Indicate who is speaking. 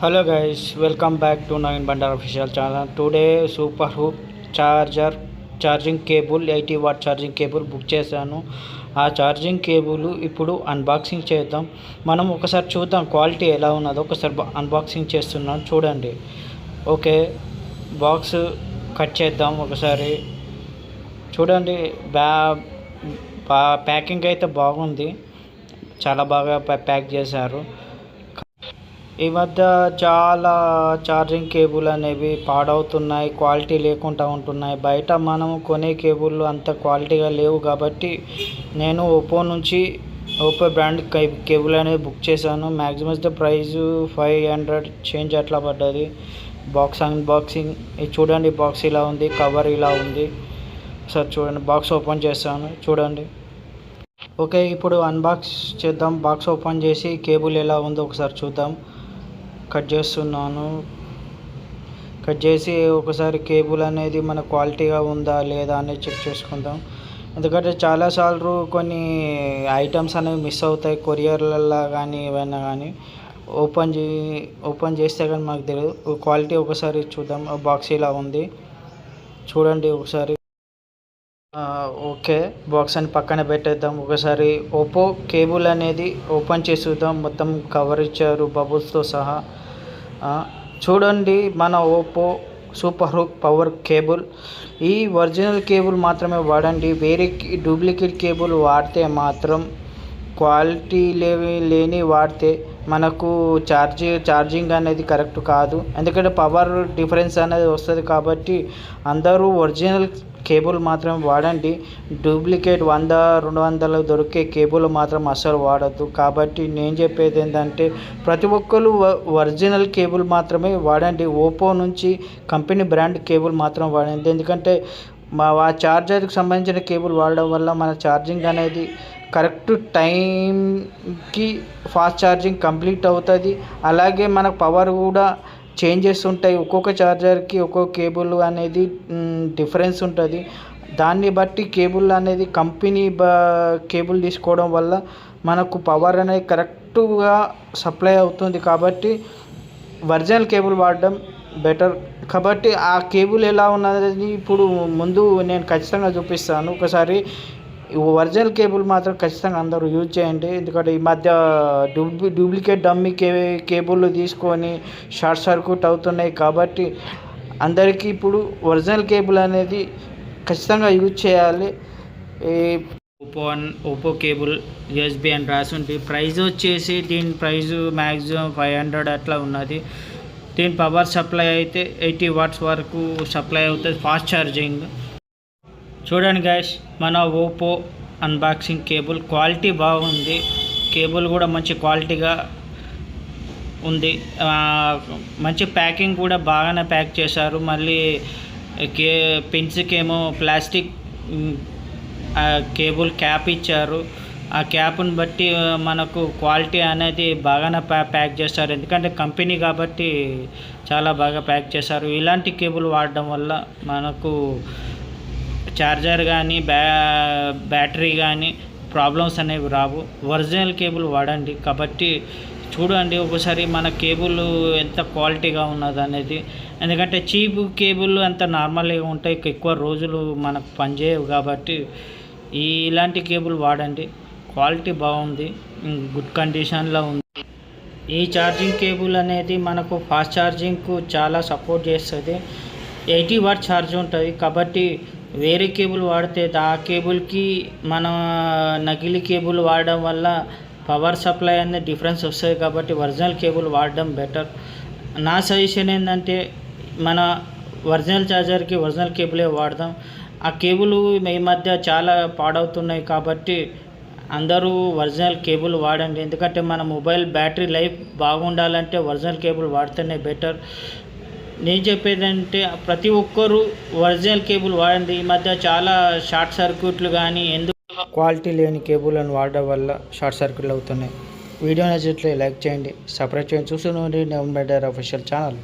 Speaker 1: Hello guys welcome back to Naveen Bandar official channel today super VOOC charger charging cable eighty watt charging cable book చేశాను. ఆ charging cable ఇప్పుడు unboxing చేద్దాం. మనం ఒకసారి చూద్దాం quality ఎలా ఉన్నదో. ఒకసారి అన్బాక్సింగ్ చేస్తున్నాం చూడండి. ఓకే బాక్స్ కట్ చేద్దాం ఒకసారి. చూడండి బ్యా ప్యాకింగ్ అయితే బాగుంది. చాలా బాగా ప్యాక్ చేశారు. ఈ మధ్య చాలా ఛార్జింగ్ కేబుల్ అనేవి పాడవుతున్నాయి క్వాలిటీ లేకుండా ఉంటున్నాయి. బయట మనం కొనే కేబుల్ అంత క్వాలిటీగా లేవు కాబట్టి నేను ఒప్పో నుంచి ఒప్పో బ్రాండ్ కేబుల్ అనేది బుక్ చేశాను. Maximum the price five hundred change అట్లా పడ్డది. బాక్స్ అన్బాక్సింగ్ ఇది చూడండి బాక్స్ ఇలా ఉంది కవర్ ఇలా ఉంది. సార్ చూడండి బాక్స్ ఓపెన్ చేస్తాను చూడండి. ఓకే ఇప్పుడు అన్బాక్స్ చేద్దాం. బాక్స్ ఓపెన్ చేసి కేబుల్ ఎలా ఉందో ఒకసారి చూద్దాం. కట్ చేస్తున్నాను. కట్ చేసి ఒకసారి కేబుల్ అనేది మన క్వాలిటీగా ఉందా లేదా అనేది చెక్ చేసుకుందాం. ఎందుకంటే చాలాసార్లు కొన్ని ఐటమ్స్ అనేవి మిస్ అవుతాయి. కొరియర్లలో కానీ ఏవైనా కానీ ఓపెన్ చే ఓపెన్ చేస్తే కానీ మాకు తెలియదు క్వాలిటీ ఒకసారి చూద్దాం. బాక్స్ ఇలా ఉంది. చూడండి ఒకసారి. ఓకే. బాక్స్ అని పక్కన పెట్టేద్దాం. ఒకసారి ఒప్పో కేబుల్ అనేది ఓపెన్ చేసి చూద్దాం మొత్తం కవర్ ఇచ్చారు బబుల్స్తో సహా. చూడండి మన Oppo super VOOC power cable. ఈ ఒరిజినల్ కేబుల్ మాత్రమే వాడండి. వేరే డూప్లికేట్ కేబుల్ వాడితే మాత్రం క్వాలిటీ లేవి లేని వాడితే మనకు ఛార్జ్ ఛార్జింగ్ అనేది కరెక్ట్ కాదు. ఎందుకంటే పవర్ డిఫరెన్స్ అనేది వస్తుంది కాబట్టి అందరూ ఒరిజినల్ కేబుల్ మాత్రం వాడండి. డూప్లికేట్ వంద రెండు వందలు దొరికే కేబుల్ మాత్రం అస్సలు వాడద్దు. కాబట్టి నేను చెప్పేది ఏంటంటే ప్రతి ఒక్కరు ఒరిజినల్ కేబుల్ మాత్రమే వాడండి. ఓపో నుంచి కంపెనీ బ్రాండ్ కేబుల్ మాత్రం వాడండి. ఎందుకంటే మా ఆ ఛార్జర్కి సంబంధించిన కేబుల్ వాడడం వల్ల మన ఛార్జింగ్ అనేది కరెక్ట్ టైంకి ఫాస్ట్ ఛార్జింగ్ కంప్లీట్ అవుతుంది. అలాగే మనకు పవర్ కూడా చేంజెస్ ఉంటాయి. ఒక్కొక్క ఛార్జర్కి ఒక్కొక్క కేబుల్ అనేది డిఫరెన్స్ ఉంటుంది. దాన్ని బట్టి కేబుల్ అనేది కంపెనీ బ కేబుల్ తీసుకోవడం వల్ల మనకు పవర్ అనేది కరెక్ట్గా సప్లై అవుతుంది కాబట్టి ఒరిజినల్ కేబుల్ వాడడం బెటర్. కాబట్టి ఆ కేబుల్ ఎలా ఉన్నది ఇప్పుడు ముందు నేను ఖచ్చితంగా చూపిస్తాను. ఒకసారి ఒరిజినల్ కేబుల్ మాత్రం ఖచ్చితంగా అందరూ యూజ్ చేయండి. ఎందుకంటే ఈ మధ్య డూప్లి డూప్లికేట్ డమ్మీ కే కేబుల్ తీసుకొని షార్ట్ సర్క్యూట్ అవుతున్నాయి కాబట్టి అందరికీ ఇప్పుడు ఒరిజినల్ కేబుల్ అనేది ఖచ్చితంగా యూజ్ చేయాలి. ఈ ఓపో అన్ ఓపో కేబుల్ యూఎస్బి అని రాసి ఉంది. ప్రైజ్ వచ్చేసి దీని ప్రైజ్ మ్యాక్సిమం ఫైవ్ హండ్రెడ్ అట్లా ఉన్నది. దీని పవర్ సప్లై అయితే ఎయిటీ వాట్స్ వరకు సప్లై అవుతుంది ఫాస్ట్ ఛార్జింగ్. చూడండి గాయస్ మన ఓపో అన్బాక్సింగ్ కేబుల్ క్వాలిటీ బాగుంది. కేబుల్ కూడా మంచి క్వాలిటీగా ఉంది. మంచి ప్యాకింగ్ కూడా బాగానే ప్యాక్ చేశారు. మళ్ళీ కే పెన్స్కేమో ప్లాస్టిక్ కేబుల్ క్యాప్ ఇచ్చారు. ఆ క్యాప్ని బట్టి మనకు క్వాలిటీ అనేది బాగానే ప్యాక్ చేస్తారు ఎందుకంటే కంపెనీ కాబట్టి చాలా బాగా ప్యాక్ చేశారు. ఇలాంటి కేబుల్ వాడడం వల్ల మనకు ఛార్జర్ కానీ బ్యా బ్యాటరీ కానీ ప్రాబ్లమ్స్ అనేవి రావు. ఒరిజినల్ కేబుల్ వాడండి. కాబట్టి చూడండి ఒకసారి మన కేబుల్ ఎంత క్వాలిటీగా ఉన్నది అనేది ఎందుకంటే చీప్ కేబుల్ అంత నార్మల్గా ఉంటాయి. ఎక్కువ రోజులు మనకు పనిచేయవు కాబట్టి ఈ ఇలాంటి కేబుల్ వాడండి. క్వాలిటీ బాగుంది. గుడ్ కండిషన్లో ఉంది. ఈ ఛార్జింగ్ కేబుల్ అనేది మనకు ఫాస్ట్ ఛార్జింగ్కు చాలా సపోర్ట్ చేస్తుంది. ఎయిటీ వాట్ ఛార్జ్ ఉంటుంది. కాబట్టి వేరే కేబుల్ వాడితే ఆ కేబుల్కి మన నకిలీ కేబుల్ వాడడం వల్ల పవర్ సప్లై అనేది డిఫరెన్స్ వస్తుంది కాబట్టి ఒరిజినల్ కేబుల్ వాడడం బెటర్ నా సజెషన్ ఏంటంటే మన ఒరిజినల్ ఛార్జర్కి ఒరిజినల్ కేబులే వాడదాం. ఆ కేబుల్ ఈ మధ్య చాలా పాడవుతున్నాయి కాబట్టి అందరూ ఒరిజినల్ కేబుల్ వాడండి. ఎందుకంటే మన మొబైల్ బ్యాటరీ లైఫ్ బాగుండాలంటే ఒరిజినల్ కేబుల్ వాడితేనే బెటర్ నేను చెప్పేదంటే ప్రతి ఒక్కరూ ఒరిజినల్ కేబుల్ వాడండి. ఈ మధ్య చాలా షార్ట్ సర్క్యూట్లు కానీ ఎందుకు క్వాలిటీ లేని కేబుల్ని వాడడం వల్ల షార్ట్ సర్క్యూట్లు అవుతున్నాయి. వీడియో నచ్చితే లైక్ చేయండి సబ్స్క్రైబ్ చేయండి. చూస్తూనే నెవెన్ బెటర్ అఫీషియల్ ఛానల్.